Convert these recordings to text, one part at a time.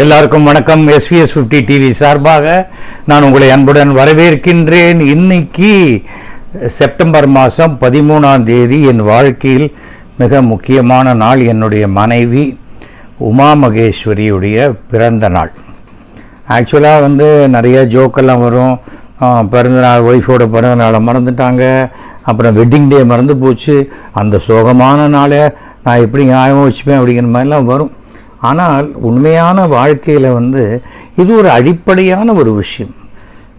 எல்லாருக்கும் வணக்கம். SVS fifty TV சார்பாக நான் உங்களை அன்புடன் வரவேற்கின்றேன். இன்னைக்கு செப்டம்பர் மாதம் பதிமூணாம் தேதி என் வாழ்க்கையில் மிக முக்கியமான நாள் என்னுடைய மனைவி உமா மகேஸ்வரியுடைய பிறந்த நாள். ஆக்சுவலாக வந்து நிறைய ஜோக்கெல்லாம் வரும். பிறந்தநாள் ஒய்ஃபோட பிறந்தநாளை மறந்துட்டாங்க. அப்புறம் வெட்டிங் டே மறந்து போச்சு. அந்த சோகமான நாளை நான் எப்படி ஞாபகம் வச்சுப்பேன் அப்படிங்கிற மாதிரிலாம் வரும். ஆனால் உண்மையான வாழ்க்கையில் வந்து இது ஒரு அடிப்படையான ஒரு விஷயம்.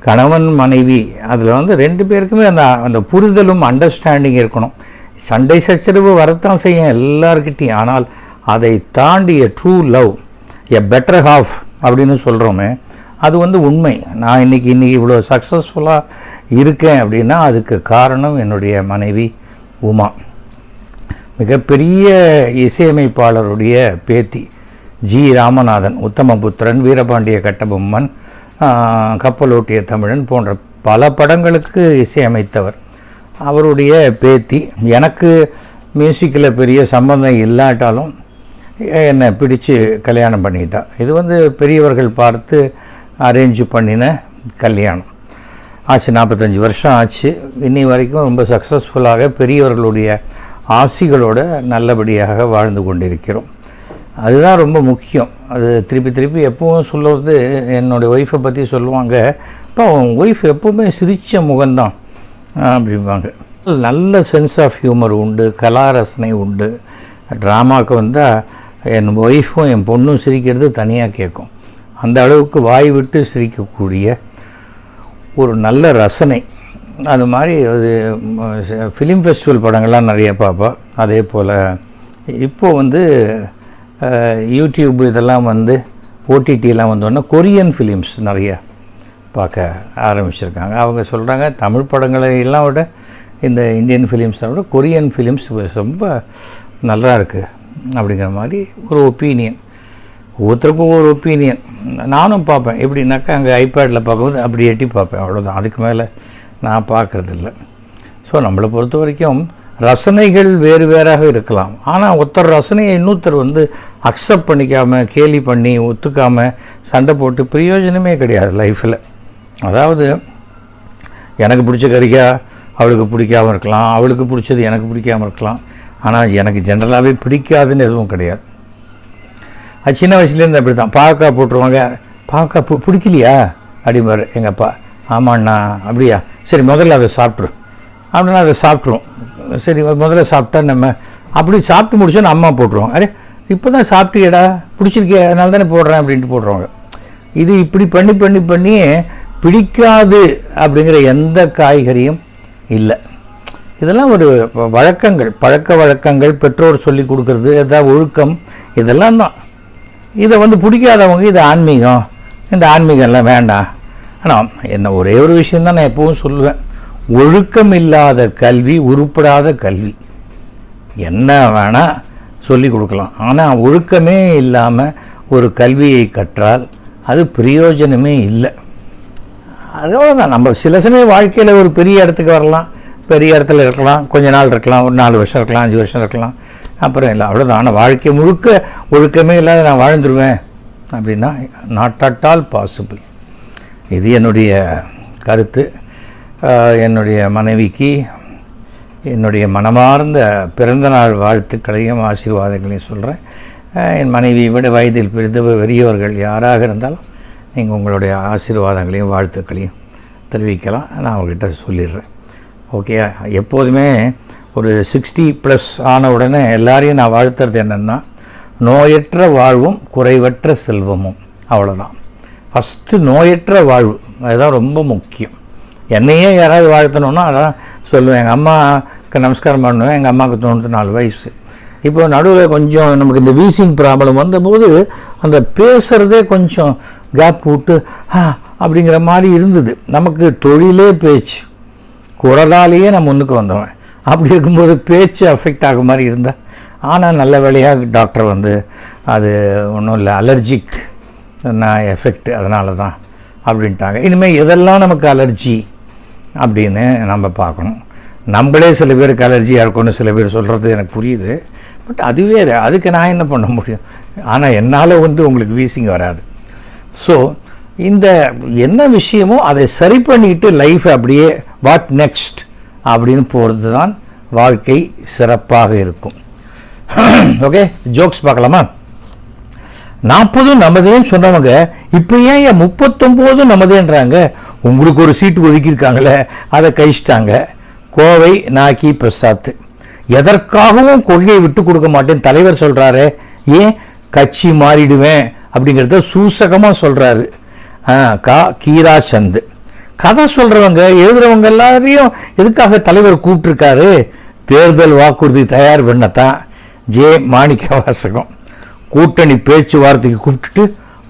கணவன் மனைவி அதில் வந்து ரெண்டு பேருக்குமே அந்த அந்த புரிதலும் அண்டர்ஸ்டாண்டிங் இருக்கணும். சண்டை சச்சரவு வரத்தான் செய்யும் எல்லாருக்கிட்டையும் ஆனால் அதை தாண்டிய true love a better half அப்படின்னு சொல்கிறோமே அது வந்து உண்மை. நான் இன்றைக்கி இன்றைக்கி இவ்வளோ சக்ஸஸ்ஃபுல்லாக இருக்கேன் அப்படின்னா அதுக்கு காரணம் என்னுடைய மனைவி உமா. மிகப்பெரிய இசையமைப்பாளருடைய பேத்தி. ஜி ராமநாதன் உத்தமபுத்திரன் வீரபாண்டிய கட்டபொம்மன் கப்பலோட்டிய தமிழன் போன்ற பல படங்களுக்கு இசையமைத்தவர். அவருடைய பேத்தி. எனக்கு மியூசிக்கில் பெரிய சம்பந்தம் இல்லாட்டாலும் என்னை பிடிச்சு கல்யாணம் பண்ணிக்கிட்டா இது வந்து பெரியவர்கள் பார்த்து அரேஞ்ச் பண்ணின கல்யாணம். ஆச்சு நாற்பத்தஞ்சு வருஷம் ஆச்சு. இன்னி வரைக்கும் ரொம்ப சக்ஸஸ்ஃபுல்லாக பெரியவர்களுடைய ஆசிகளோடு நல்லபடியாக வாழ்ந்து கொண்டிருக்கிறோம். அதுதான் ரொம்ப முக்கியம். அது திருப்பி திருப்பி எப்பவும் சொல்லுவது என்னுடைய ஒய்ஃபை பற்றி சொல்லுவாங்க. இப்போ அவங்க ஒய்ஃப் எப்போவுமே சிரித்த முகம்தான் அப்படிம்பாங்க. நல்ல சென்ஸ் ஆஃப் ஹியூமர் உண்டு கலா ரசனை உண்டு. ட்ராமாவுக்கு வந்தால் என் ஒய்ஃபும் என் பொண்ணும் சிரிக்கிறது தனியாக கேட்கும் அந்த அளவுக்கு வாய் விட்டு சிரிக்கக்கூடிய ஒரு நல்ல ரசனை. அது மாதிரி அது ஃபிலிம் ஃபெஸ்டிவல் படங்கள்லாம் நிறைய பார்ப்பா அதே போல் இப்போது வந்து யூடியூப் இதெல்லாம் வந்து ஓடிடிலாம் வந்தோடனே கொரியன் ஃபிலிம்ஸ் நிறைய பார்க்க ஆரம்பிச்சிருக்காங்க. அவங்க சொல்கிறாங்க தமிழ் படங்களை எல்லாம் விட இந்த இந்தியன் ஃபிலிம்ஸை விட கொரியன் ஃபிலிம்ஸ் ரொம்ப நல்லா இருக்குது அப்படிங்கிற மாதிரி ஒரு ஒப்பீனியன் ஒவ்வொருத்தருக்கும் ஒரு ஒப்பீனியன் நானும் பார்ப்பேன். எப்படின்னாக்கா அங்கே ஐபேடில் பார்க்கும்போது அப்படி எட்டி பார்ப்பேன். அவ்வளோதான் அதுக்கு மேலே நான் பார்க்குறதில்ல. ஸோ நம்மளை பொறுத்த வரைக்கும் ரசனைகள் வேறு வேறாக இருக்கலாம். ஆனால் ஒருத்தர் ரசனையை இன்னொருத்தர் வந்து அக்செப்ட் பண்ணிக்காமல் கேலி பண்ணி ஒத்துக்காமல் சண்டை போட்டு பிரயோஜனமே கிடையாது லைஃப்பில் அதாவது எனக்கு பிடிச்ச கறிக்காய் அவளுக்கு பிடிக்காம இருக்கலாம். அவளுக்கு பிடிச்சது எனக்கு பிடிக்காம இருக்கலாம். ஆனால் எனக்கு ஜென்ரலாகவே பிடிக்காதுன்னு எதுவும் கிடையாது. அது சின்ன வயசுலேருந்து அப்படி தான் பாக்கா போட்டுருவாங்க. பாக்கா பு பிடிக்கலையா? அப்படிம்பார் எங்கள் அப்பா. ஆமாண்ணா அப்படியா? சரி முதல்ல அதை சாப்பிட்ரு அப்படின்னா அதை சாப்பிட்ருவோம் சரி முதல்ல சாப்பிட்டா நம்ம அப்படி சாப்பிட்டு முடிச்சோன்னு அம்மா போட்டுருவோம் அரே இப்போ தான் சாப்பிட்டியடா பிடிச்சிருக்கே அதனால தானே போடுறேன் அப்படின்ட்டு போடுறவங்க இது இப்படி பண்ணி பண்ணி பண்ணி பிடிக்காது அப்படிங்கிற எந்த காய்கறியும் இல்லை. இதெல்லாம் ஒரு வழக்கங்கள். பழக்க வழக்கங்கள் பெற்றோர் சொல்லி கொடுக்கறது எதாவது ஒழுக்கம் இதெல்லாம் தான். இதை வந்து பிடிக்காதவங்க இது ஆன்மீகம். இந்த ஆன்மீகம்லாம் வேண்டாம். ஆனால் என்ன ஒரே ஒரு விஷயம் தான் நான் எப்பவும் சொல்லுவேன். ஒழுக்கம் இல்லாத கல்வி உருப்படாத கல்வி. என்ன வேணால் சொல்லி கொடுக்கலாம். ஆனால் ஒழுக்கமே இல்லாமல் ஒரு கல்வியை கற்றால் அது பிரயோஜனமே இல்லை. அதோட தான் நம்ம சில சமயம் வாழ்க்கையில் ஒரு பெரிய இடத்துக்கு வரலாம். பெரிய இடத்துல இருக்கலாம். கொஞ்ச நாள் இருக்கலாம். ஒரு நாலு வருஷம் இருக்கலாம். அஞ்சு வருஷம் இருக்கலாம். அப்புறம் இல்லை அவ்வளோதான் ஆனால் வாழ்க்கை முழுக்க ஒழுக்கமே இல்லாத நான் வாழ்ந்துருவேன் அப்படின்னா நாட் அட் ஆல் பாசிபிள் இது என்னுடைய கருத்து. என்னுடைய மனைவிக்கு என்னுடைய மனமார்ந்த பிறந்தநாள் வாழ்த்துக்களையும் ஆசீர்வாதங்களையும் சொல்கிறேன் என் மனைவியை விட வயதில் பெரித பெரியவர்கள் யாராக இருந்தாலும் நீங்கள் உங்களுடைய ஆசீர்வாதங்களையும் வாழ்த்துக்களையும் தெரிவிக்கலாம். நான் அவங்ககிட்ட சொல்லிடுறேன். ஓகே எப்போதுமே ஒரு சிக்ஸ்டி ப்ளஸ் ஆன உடனே எல்லாரையும் நான் வாழ்த்துறது என்னென்னா நோயற்ற வாழ்வும் குறைவற்ற செல்வமும். அவ்வளோதான் ஃபஸ்ட்டு நோயற்ற வாழ்வு அதுதான் ரொம்ப முக்கியம். என்னையே யாராவது வாழ்த்தணுன்னா அதான் சொல்லுவேன். எங்கள் அம்மாவுக்கு நமஸ்காரம் பண்ணுவேன் எங்கள் அம்மாவுக்கு தொண்ணூற்றி நாலு வயசு. இப்போ நடுவில் கொஞ்சம் நமக்கு இந்த வீசிங் ப்ராப்ளம் வந்தபோது அந்த பேசுகிறதே கொஞ்சம் கேப் விட்டு ஆ அப்படிங்கிற மாதிரி இருந்தது. நமக்கு தொழிலே பேச்சு. குரலாலேயே நான் முன்னுக்கு வந்தவன். அப்படி இருக்கும்போது பேச்சு அஃபெக்ட் ஆகும் மாதிரி இருந்தால் ஆனால் நல்ல வேலையாக டாக்டர் வந்து அது ஒன்றும் இல்லை அலர்ஜிக் நான் எஃபெக்ட் அதனால தான் அப்படின்ட்டாங்க. இனிமேல் எதெல்லாம் நமக்கு அலர்ஜி அப்படின்னு நம்ம பார்க்கணும். நம்மளே சில பேருக்கு அலர்ஜியாக இருக்கும்னு சில பேர் சொல்கிறது எனக்கு புரியுது. பட் அதுவே அதுக்கு நான் என்ன பண்ண முடியும்? ஆனால் என்னால் வந்து உங்களுக்கு வீசிங் வராது. ஸோ இந்த என்ன விஷயமோ அதை சரி பண்ணிட்டு லைஃப் அப்படியே வாட் நெக்ஸ்ட் அப்படின்னு போகிறது தான் வாழ்க்கை சிறப்பாக இருக்கும். ஓகே ஜோக்ஸ் பார்க்கலாமா? நாற்பதும் நமதேன்னு சொன்னவங்க இப்போ ஏன் முப்பத்தொம்போதும் முப்பத்தொம்போது நமதேன்றாங்க? உங்களுக்கு ஒரு சீட்டு ஒதுக்கியிருக்காங்களே அதை கழிச்சிட்டாங்க. கோவை நாக்கி பிரசாத். எதற்காகவும் கொள்கையை விட்டு கொடுக்க மாட்டேன் தலைவர் சொல்கிறாரு ஏன் கட்சி மாறிடுவேன் அப்படிங்கிறத சூசகமாக சொல்கிறாரு கா கீரா சந்து. கதை சொல்கிறவங்க எழுதுகிறவங்க எல்லாரையும் எதுக்காக தலைவர் கூப்பிட்டுருக்காரு? தேர்தல் வாக்குறுதி தயார் பண்ணத்தான் ஜே மாணிக்க வாசகம் கூட்டணி பேச்சுவார்த்தைக்கு கூப்பிட்டுட்டு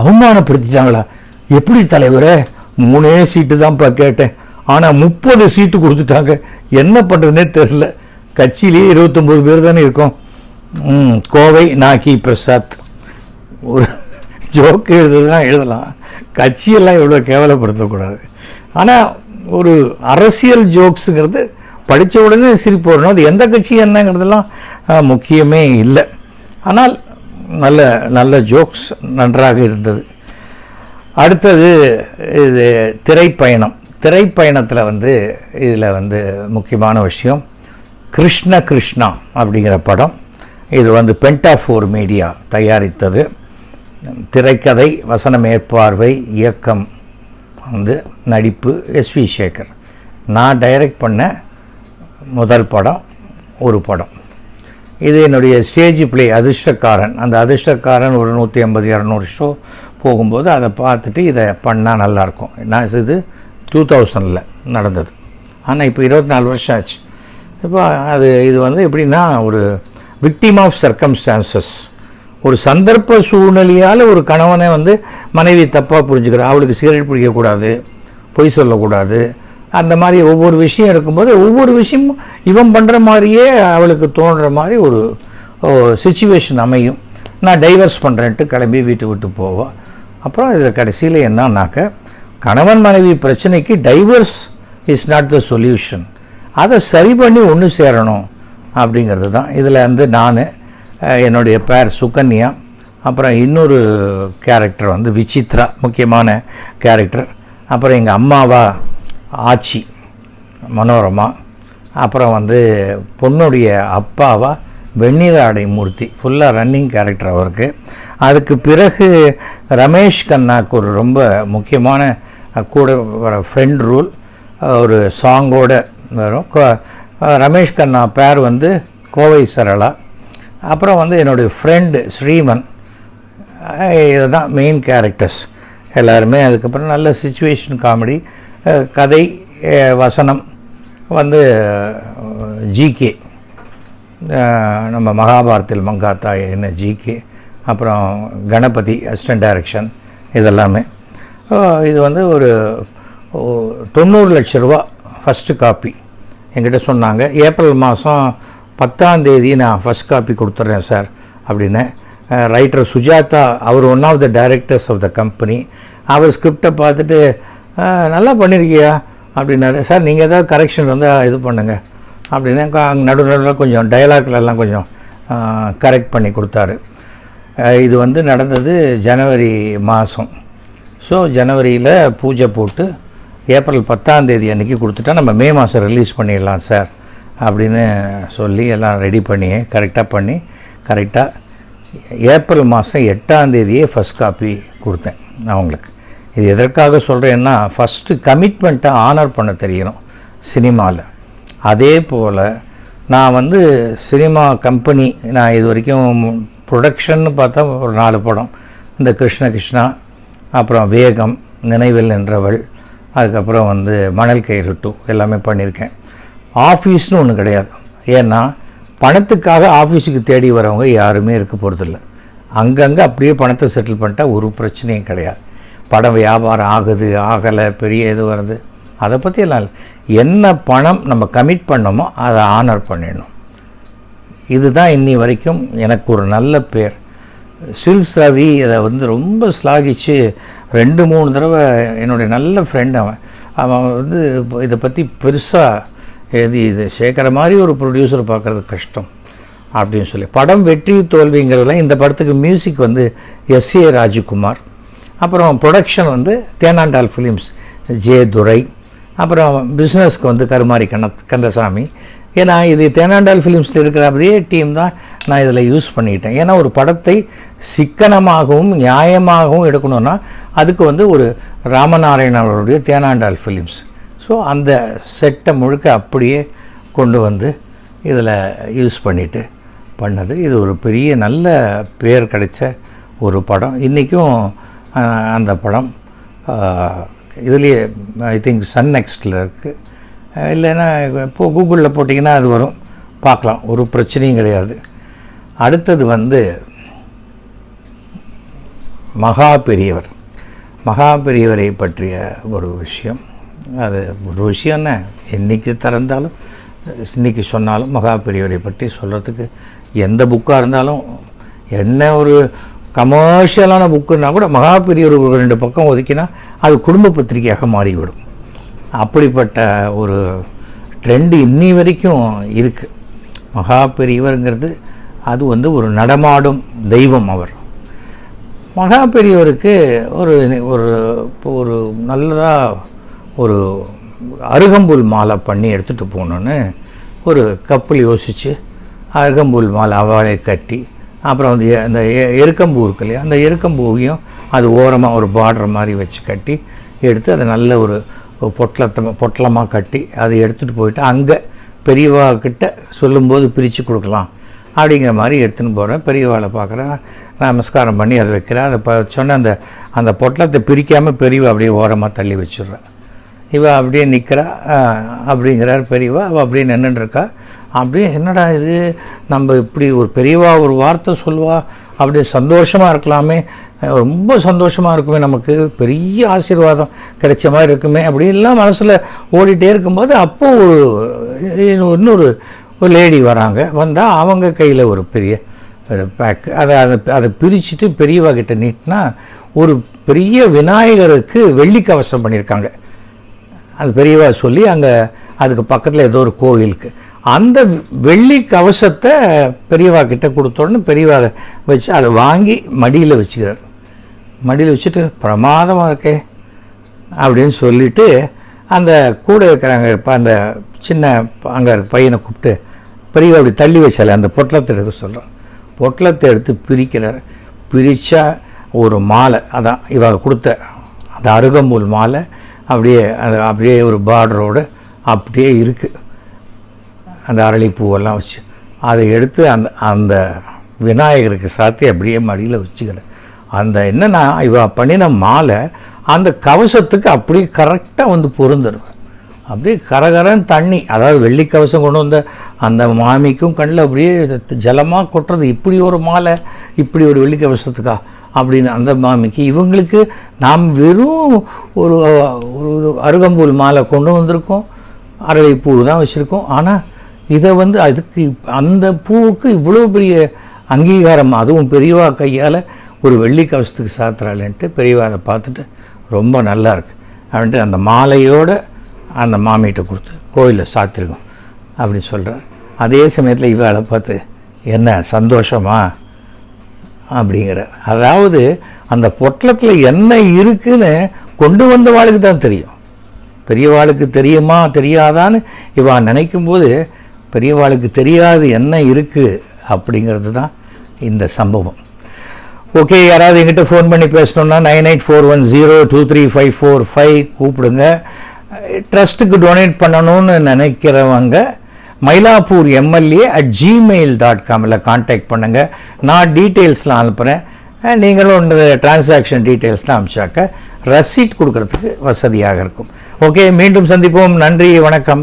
அவமானப்படுத்திட்டாங்களா? எப்படி தலைவரை? மூணே சீட்டு தான்ப்பா கேட்டேன். ஆனால் முப்பது சீட்டு கொடுத்துட்டாங்க. என்ன பண்ணுறதுனே தெரில கட்சியிலேயே இருபத்தொம்போது பேர் தானே இருக்கோம். கோவை நாக்கி பிரசாத். ஒரு ஜோக் எழுதுனா எழுதலாம். கட்சியெல்லாம் இவ்வளோ கேவலப்படுத்தக்கூடாது. ஆனால் ஒரு அரசியல் ஜோக்ஸுங்கிறது படித்த உடனே சிரிப்பு வரணும். அது எந்த கட்சி என்னங்கிறதெல்லாம் முக்கியமே இல்லை. ஆனால் நல்ல நல்ல ஜோக்ஸ் நன்றாக இருந்தது. அடுத்தது இது திரைப்பயணம். திரைப்பயணத்தில் வந்து இதில் வந்து முக்கியமான விஷயம் கிருஷ்ண கிருஷ்ணா அப்படிங்கிற படம். இது வந்து பென்டாஃபோர் மீடியா தயாரித்தது. திரைக்கதை வசன மேற்பார்வை இயக்கம் வந்து நடிப்பு எஸ் வி சேகர். நான் டைரக்ட் பண்ண முதல் படம் ஒரு படம். இது என்னுடைய ஸ்டேஜ் பிளே அதிர்ஷ்டக்காரன். அந்த அதிர்ஷ்டக்காரன் ஒரு நூற்றி ஐம்பது இரநூறு ஷோ போகும்போது அதை பார்த்துட்டு இதை பண்ணால் நல்லாயிருக்கும். நான் இது டூ தௌசண்டில் நடந்தது. ஆனால் இப்போ இருபத்தி நாலு வருஷம் ஆச்சு. இப்போ அது இது வந்து எப்படின்னா ஒரு விக்டிம் ஆஃப் சர்க்கம்ஸ்டான்சஸ் ஒரு சந்தர்ப்ப சூழ்நிலையால் ஒரு கணவனை வந்து மனைவி தப்பாக புரிஞ்சுக்கிறா அவளுக்கு சிகரெட் பிடிக்கக்கூடாது பொய் சொல்லக்கூடாது. அந்த மாதிரி ஒவ்வொரு விஷயம் இருக்கும்போது ஒவ்வொரு விஷயமும் இவன் பண்ணுற மாதிரியே அவளுக்கு தோன்ற மாதிரி ஒரு சுச்சுவேஷன் அமையும். நான் டைவர்ஸ் பண்ணுறேன்ட்டு கிளம்பி வீட்டு விட்டு போவாள் அப்புறம் இதில் கடைசியில் என்னன்னாக்க கணவன் மனைவி பிரச்சனைக்கு divorce is not the solution அதை சரி பண்ணி ஒன்று சேரணும் அப்படிங்கிறது தான். இதில் வந்து நான் என்னுடைய பேர் சுகன்யா அப்புறம் இன்னொரு கேரக்டர் வந்து விசித்ரா முக்கியமான கேரக்டர் அப்புறம் எங்கள் அம்மாவா ஆச்சி மனோரமா. அப்புறம் வந்து பொண்ணுடைய அப்பாவா வெந்நீர் ஆடை மூர்த்தி ஃபுல்லாக ரன்னிங் கேரக்டர் அவருக்கு. அதுக்கு பிறகு ரமேஷ் கண்ணாக்கு ஒரு ரொம்ப முக்கியமான கூட வர ஃப்ரெண்ட் ரூல் ஒரு சாங்கோட வரும். ரமேஷ் கண்ணா பேர் வந்து கோவை சரளா. அப்புறம் வந்து என்னுடைய ஃப்ரெண்டு ஸ்ரீமன். இதுதான் மெயின் கேரக்டர்ஸ் எல்லாருமே அதுக்கப்புறம் நல்ல சுச்சுவேஷன் காமெடி கதை வசனம் வந்து ஜிகே நம்ம மகாபாரத்தில் மங்காத்தா என்ன ஜிகே அப்புறம் கணபதி அசிஸ்டன்ட் டைரக்ஷன் இதெல்லாமே. இது வந்து ஒரு தொண்ணூறு லட்ச ரூபா ஃபஸ்ட்டு காப்பி என்கிட்ட சொன்னாங்க ஏப்ரல் மாதம் பத்தாந்தேதி நான் ஃபஸ்ட் காப்பி கொடுத்துட்றேன் சார் அப்படின்னு. Writer Sujatha our one of the directors of the company அவர் ஸ்கிரிப்டை பார்த்துட்டு நல்லா பண்ணியிருக்கியா அப்படின்னாரு. சார் நீங்கள் ஏதாவது கரெக்ஷன் வந்து இது பண்ணுங்கள் அப்படின்னு நடு நடுவில் கொஞ்சம் டயலாக்லெல்லாம் கொஞ்சம் கரெக்ட் பண்ணி கொடுத்தாரு. இது வந்து நடந்தது ஜனவரி மாதம் ஸோ ஜனவரியில் பூஜை போட்டு ஏப்ரல் பத்தாம் தேதி அன்றைக்கி கொடுத்துட்டா நம்ம மே மாதம் ரிலீஸ் பண்ணிடலாம் சார் அப்படின்னு சொல்லி எல்லாம் ரெடி பண்ணி கரெக்டாக பண்ணி கரெக்டாக ஏப்ரல் மாதம் எட்டாம் தேதியே ஃபஸ்ட் காப்பி கொடுத்தேன் அவங்களுக்கு. இது எதற்காக சொல்கிறேன்னா ஃபஸ்ட்டு கமிட்மெண்ட்டை ஆனர் பண்ண தெரியணும் சினிமாவில் அதே போல் நான் வந்து சினிமா கம்பெனி நான் இது வரைக்கும் ப்ரொடக்ஷன்னு பார்த்தா ஒரு நாலு படம். இந்த கிருஷ்ண கிருஷ்ணா அப்புறம் வேகம் நினைவில் நின்றவள் அதுக்கப்புறம் வந்து மணல் கயிறு டூ எல்லாமே பண்ணியிருக்கேன். ஆஃபீஸ்னு ஒன்று கிடையாது. ஏன்னா பணத்துக்காக ஆஃபீஸுக்கு தேடி வரவங்க யாருமே இருக்க போகிறதில்ல அங்கங்கே அப்படியே பணத்தை செட்டில் பண்ணிட்டா ஒரு பிரச்சனையும் கிடையாது. படம் வியாபாரம் ஆகுது ஆகலை பெரிய இது வருது. அதை பற்றி எல்லாம் இல்லை. என்ன பணம் நம்ம கமிட் பண்ணோமோ அதை ஆனர் பண்ணிடணும். இதுதான் இன்னி வரைக்கும் எனக்கு ஒரு நல்ல பேர். சில்ஸ் ரவி இதை வந்து ரொம்ப ஸ்லாகிச்சு ரெண்டு மூணு தடவை என்னுடைய நல்ல ஃப்ரெண்ட் அவன். அவன் வந்து இதை பற்றி பெருசாக இது இது சேர்க்குற மாதிரி ஒரு ப்ரொடியூசர் பார்க்குறது கஷ்டம் அப்படின்னு சொல்லி. படம் வெற்றி தோல்விங்கிறதுலாம் இந்த படத்துக்கு மியூசிக் வந்து எஸ் ஏ ராஜகுமார். அப்புறம் ப்ரொடக்ஷன் வந்து தேனாண்டால் ஃபிலிம்ஸ் ஜே துரை அப்புறம் பிஸ்னஸ்க்கு வந்து கருமாரி கண்ண கந்தசாமி. ஏன்னா இது தேனாண்டால் ஃபிலிம்ஸில் இருக்கிற அதே டீம் தான் நான் இதில் யூஸ் பண்ணிக்கிட்டேன் ஏன்னா ஒரு படத்தை சிக்கனமாகவும் நியாயமாகவும் எடுக்கணும்னா அதுக்கு வந்து ஒரு ராமநாராயண அவருடைய தேனாண்டால் ஃபிலிம்ஸ் ஸோ அந்த செட்டை முழுக்க அப்படியே கொண்டு வந்து இதில் யூஸ் பண்ணிவிட்டு பண்ணது. இது ஒரு பெரிய நல்ல பேர் கிடைச்ச ஒரு படம். இன்றைக்கும் அந்த படம். இதுலேயே ஐ திங்க் சன் நெக்ஸ்டில் இருக்குது இல்லைன்னா இப்போது கூகுளில் போட்டிங்கன்னா அது வரும். பார்க்கலாம். ஒரு பிரச்சனையும் கிடையாது. அடுத்தது வந்து மகா பெரியவர். மகா பெரியவரை பற்றிய ஒரு விஷயம். அது ஒரு விஷயம்னா என்றைக்கு திறந்தாலும் இன்னைக்கு சொன்னாலும் மகா பெரியவரை பற்றி சொல்கிறதுக்கு எந்த புக்காக இருந்தாலும் என்ன ஒரு கமர்ஷியலான புக்குன்னா கூட மகா பெரியவர்கள் ரெண்டு பக்கம் ஒதுக்கினா அது குடும்ப பத்திரிகையாக மாறிவிடும். அப்படிப்பட்ட ஒரு ட்ரெண்டு இன்னி வரைக்கும் இருக்குது மகா பெரியவருங்கிறது அது வந்து ஒரு நடமாடும் தெய்வம் அவர். மகா பெரியவருக்கு ஒரு ஒரு இப்போ ஒரு நல்லதாக ஒரு அருகம்புல் மாலை பண்ணி எடுத்துகிட்டு போகணுன்னு ஒரு கப்பல் யோசித்து அருகம்புல் மாலை அவளை கட்டி அப்புறம் வந்து அந்த எ- எருக்கம்பூ இருக்கு இல்லையா? அந்த எருக்கம்பூவையும் அது ஓரமாக ஒரு பார்டர் மாதிரி வச்சு கட்டி எடுத்து அதை நல்ல ஒரு பொட்டலத்தை பொட்டலமாக கட்டி அதை எடுத்துகிட்டு போயிட்டு அங்கே பெரியவா கிட்ட சொல்லும்போது பிரித்து கொடுக்கலாம். அப்படிங்கிற மாதிரி எடுத்துன்னு போகிறேன் பெரியவாளை பார்க்குறேன். நமஸ்காரம் பண்ணி அதை வைக்கிறேன். அதை ப சொன்ன அந்த அந்த பொட்டலத்தை பிரிக்காமல் பெரியவா அப்படியே ஓரமாக தள்ளி வச்சிடுறேன். இவள் அப்படியே நிற்கிறா அப்படிங்கிறார் பெரியவா. அவள் அப்படியே நின்றுட்டுருக்கா அப்படியே என்னடா இது? நம்ம இப்படி ஒரு பெரியவா ஒரு வார்த்தை சொல்லுவா அப்படியே சந்தோஷமாக இருக்கலாமே. ரொம்ப சந்தோஷமாக இருக்குமே நமக்கு. பெரிய ஆசீர்வாதம் கிடைச்ச மாதிரி இருக்குமே. அப்படின்லாம் மனசில் ஓடிட்டே இருக்கும்போது அப்போது ஒரு இன்னொரு ஒரு லேடி வராங்க. வந்தால் அவங்க கையில் ஒரு பெரிய ஒரு பேக் அதை அதை அதை பிரிச்சுட்டு பெரியவா கிட்ட நீட்டினா ஒரு பெரிய விநாயகருக்கு வெள்ளி கவசம் பண்ணியிருக்காங்க. அது பெரியவா சொல்லி அங்கே அதுக்கு பக்கத்தில் ஏதோ ஒரு கோயிலுக்கு. அந்த வெள்ளி கவசத்தை பெரியவா கிட்ட கொடுத்தோடனே பெரியவா வச்சு அதை வாங்கி மடியில் வச்சுக்கிறார். மடியில் வச்சுட்டு பிரமாதமாக இருக்கே அப்படின்னு சொல்லிட்டு அந்த கூட இருக்கிறாங்க இப்போ அந்த சின்ன அங்கே பையனை கூப்பிட்டு பெரியவா அப்படி தள்ளி வச்சால அந்த பொட்டலத்தை எடுக்க சொல்கிறான் பொட்டலத்தை எடுத்து பிரிக்கிறார். பிரித்தா ஒரு மாலை அதான் இவ கொடுத்த அந்த அருகம்புல் மாலை அப்படியே அது அப்படியே ஒரு பார்டரோடு அப்படியே இருக்குது அந்த அரளிப்பூவெல்லாம் வச்சு அதை எடுத்து அந்த அந்த விநாயகருக்கு சாத்தி அப்படியே மடியில் வச்சுக்கிறேன் அந்த என்னென்னா இவ பண்ணின மாலை அந்த கவசத்துக்கு அப்படியே கரெக்டாக வந்து பொருந்துடும் அப்படியே கரகரன் தண்ணி அதாவது வெள்ளி கவசம் கொண்டு வந்த அந்த மாமிக்கும் கண்ணில் அப்படியே ஜலமாக கொட்டுறது. இப்படி ஒரு மாலை இப்படி ஒரு வெள்ளி கவசத்துக்கா அப்படின்னு அந்த மாமிக்கு. இவங்களுக்கு நாம் வெறும் ஒரு ஒரு அருகம்பூல் மாலை கொண்டு வந்திருக்கோம். அரளிப்பூ தான் வச்சுருக்கோம். ஆனால் இதை வந்து அதுக்கு அந்த பூவுக்கு இவ்வளோ பெரிய அங்கீகாரம் அதுவும் பெரியவா கையால் ஒரு வெள்ளி கவசத்துக்கு சாத்துறாளேன்ட்டு பெரியவா அதை பார்த்துட்டு ரொம்ப நல்லா இருக்கு. அப்படின்ட்டு அந்த மாலையோட அந்த மாமிகிட்ட கொடுத்து கோயிலில் சாத்திருக்கோம் அப்படின்னு சொல்கிறேன் அதே சமயத்தில் இவளை பார்த்து என்ன சந்தோஷமா? அப்படிங்கிற. அதாவது அந்த பொட்டலத்தில் என்ன இருக்குன்னு கொண்டு வந்தவாளுக்கு தான் தெரியும். பெரியவாளுக்கு தெரியுமா தெரியாதான்னு இவா நினைக்கும் போது பெரியவாளுக்கு தெரியாது என்ன இருக்குது அப்படிங்கிறது தான் இந்த சம்பவம். ஓகே யாராவது எங்கிட்ட ஃபோன் பண்ணி பேசணுன்னா nine eight four one zero two three five four five கூப்பிடுங்க. ட்ரஸ்ட்டுக்கு டொனேட் பண்ணணும்னு நினைக்கிறவங்க Mylapore MLA at gmail dot Kamil contact பண்ணுங்கள் நான் டீட்டெயில்ஸ்லாம் அனுப்புகிறேன் நீங்களும் இந்த டிரான்சாக்ஷன் டீட்டெயில்ஸ்லாம் அனுப்பிச்சாக்க ரசீட் கொடுக்கறதுக்கு வசதியாக இருக்கும். ஓகே மீண்டும் சந்திப்போம். நன்றி வணக்கம்.